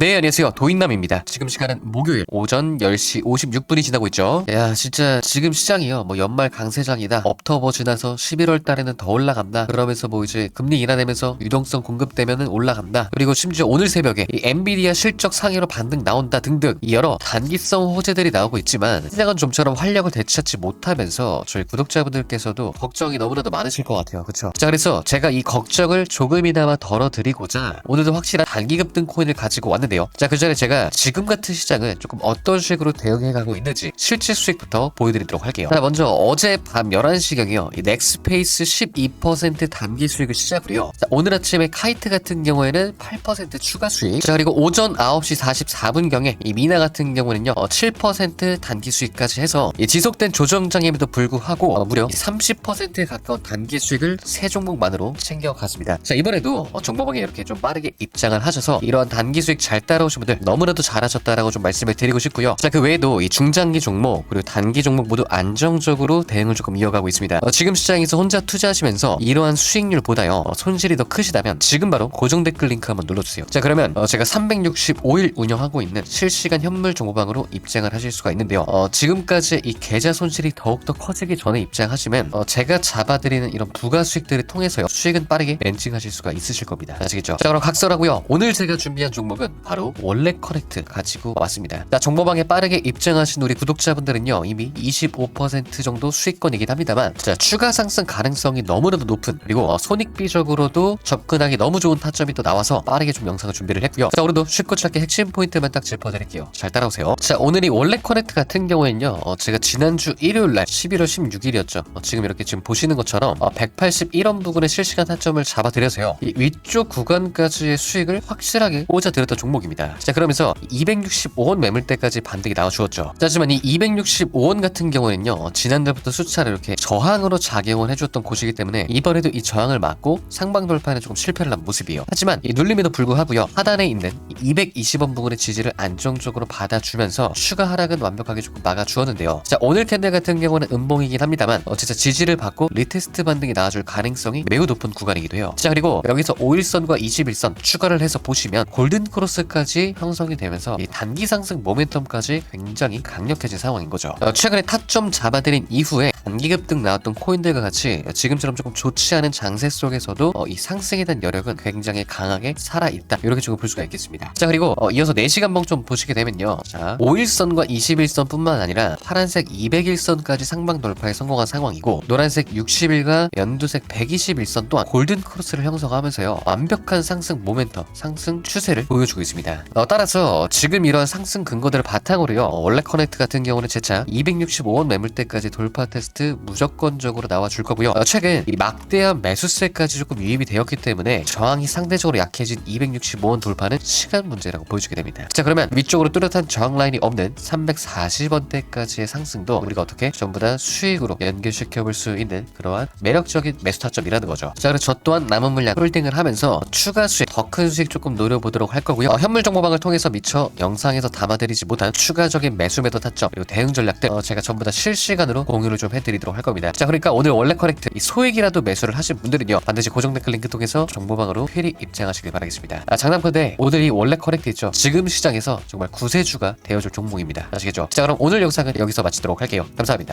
네 안녕하세요. 도인남입니다. 지금 시간은 목요일 오전 10시 56분이 지나고 있죠. 야 진짜 지금 시장이요. 뭐 연말 강세장이다. 업터버 지나서 11월 달에는 더 올라간다. 그러면서 뭐 이제 금리 인하되면서 유동성 공급되면은 올라간다. 그리고 심지어 오늘 새벽에 이 엔비디아 실적 상회로 반등 나온다 등등 이 여러 단기성 호재들이 나오고 있지만 시장은 좀처럼 활력을 되찾지 못하면서 저희 구독자분들께서도 걱정이 너무나도 많으실 것 같아요. 그쵸? 자 그래서 제가 이 걱정을 조금이나마 덜어드리고자 오늘도 확실한 단기급 등 코인을 가지고 왔는데 요. 자 그 전에 제가 지금 같은 시장은 조금 어떤 식으로 대응해 가고 있는지 실제 수익부터 보여드리도록 할게요. 자 먼저 어제 밤 11시경이요. 이 넥스페이스 12% 단기 수익을 시작으로요. 자, 오늘 아침에 카이트 같은 경우에는 8% 추가 수익. 자 그리고 오전 9시 44분경에 이 미나 같은 경우는요 어, 7% 단기 수익까지 해서 이 지속된 조정장임에도 불구하고 어, 무려 30%에 가까운 단기 수익을 세 종목만으로 챙겨갔습니다. 자 이번에도 어, 종목방에 이렇게 좀 빠르게 입장을 하셔서 이러한 단기 수익 잘 따라오신 분들 너무나도 잘하셨다라고 좀 말씀을 드리고 싶고요. 자 그 외에도 이 중장기 종목 그리고 단기 종목 모두 안정적으로 대응을 조금 이어가고 있습니다. 어, 지금 시장에서 혼자 투자하시면서 이러한 수익률보다요 어, 손실이 더 크시다면 지금 바로 고정 댓글 링크 한번 눌러주세요. 자 그러면 어, 제가 365일 운영하고 있는 실시간 현물 정보방으로 입장을 하실 수가 있는데요. 어, 지금까지 이 계좌 손실이 더욱더 커지기 전에 입장하시면 어, 제가 잡아드리는 이런 부가 수익들을 통해서요 수익은 빠르게 멘징하실 수가 있으실 겁니다. 아시겠죠? 자 그럼 각설하고요. 오늘 제가 준비한 종목은 바로 원래 커넥트 가지고 왔습니다. 자 정보방에 빠르게 입장하신 우리 구독자분들은요 이미 25% 정도 수익권이긴 합니다만 자 추가 상승 가능성이 너무나도 높은 그리고 어, 손익비적으로도 접근하기 너무 좋은 타점이 또 나와서 빠르게 좀 영상을 준비를 했고요. 자 오늘도 쉽고 짧게 핵심 포인트만 딱 짚어드릴게요. 잘 따라오세요. 자 오늘이 원래 커넥트 같은 경우에는요 어, 제가 지난주 일요일 날 11월 16일이었죠. 어, 지금 이렇게 지금 보시는 것처럼 어, 181원 부근의 실시간 타점을 잡아드려서요 이 위쪽 구간까지의 수익을 확실하게 꽂아드렸던 종목 입니다. 자 그러면서 265원 매물대까지 반등이 나와주었죠. 자, 하지만 이 265원 같은 경우에는요 어, 지난달부터 수차례 이렇게 저항으로 작용을 해줬던 곳이기 때문에 이번에도 이 저항을 맞고 상방 돌파에는 조금 실패를 한 모습이에요. 하지만 이 눌림에도 불구하고요 하단에 있는 220원 부근의 지지를 안정적으로 받아주면서 추가 하락은 완벽하게 조금 막아주었는데요. 자 오늘 캔들 같은 경우는 음봉이긴 합니다만 어, 진짜 지지를 받고 리테스트 반등이 나와줄 가능성이 매우 높은 구간이기도 해요. 자 그리고 여기서 5일선과 21선 추가를 해서 보시면 골든 크로스 까지 형성이 되면서 이 단기 상승 모멘텀까지 굉장히 강력해진 상황인 거죠. 어, 최근에 타점 잡아들인 이후에 단기 급등 나왔던 코인들과 같이 지금처럼 조금 좋지 않은 장세 속에서도 어, 이 상승에 대한 여력은 굉장히 강하게 살아있다. 이렇게 조금 볼 수가 있겠습니다. 자 그리고 어, 이어서 4시간 봉 좀 보시게 되면요. 자 5일선과 21선 뿐만 아니라 파란색 201선까지 상방 돌파에 성공한 상황이고 노란색 60일과 연두색 121선 또한 골든 크로스를 형성하면서요. 완벽한 상승 모멘텀 상승 추세를 보여주고 있습니다. 어, 따라서 지금 이러한 상승 근거들을 바탕으로요. 어, 원래 커넥트 같은 경우는 재차 265원 매물대까지 돌파 테스트 무조건적으로 나와줄 거고요. 어, 최근 이 막대한 매수세까지 조금 유입이 되었기 때문에 저항이 상대적으로 약해진 265원 돌파는 시간 문제라고 보여주게 됩니다. 자 그러면 위쪽으로 뚜렷한 저항 라인이 없는 340원대까지의 상승도 우리가 어떻게 전부 다 수익으로 연결시켜 볼 수 있는 그러한 매력적인 매수 타점이라는 거죠. 자 그래서 저 또한 남은 물량 홀딩을 하면서 추가 수익 더 큰 수익 조금 노려보도록 할 거고요. 어, 현물 정보방을 통해서 미처 영상에서 담아드리지 못한 추가적인 매수 매도 타점 그리고 대응 전략들 어, 제가 전부 다 실시간으로 공유를 좀 해 드리도록 할 겁니다. 자 그러니까 오늘 원래 커넥트 이 소액이라도 매수를 하신 분들은요 반드시 고정 댓글 링크 통해서 정보방으로 필히 입장하시길 바라겠습니다. 아, 장난컨대 오늘 이 원래 커넥트 있죠? 지금 시장에서 정말 구세주가 되어줄 종목입니다. 아시겠죠? 자 그럼 오늘 영상은 여기서 마치도록 할게요. 감사합니다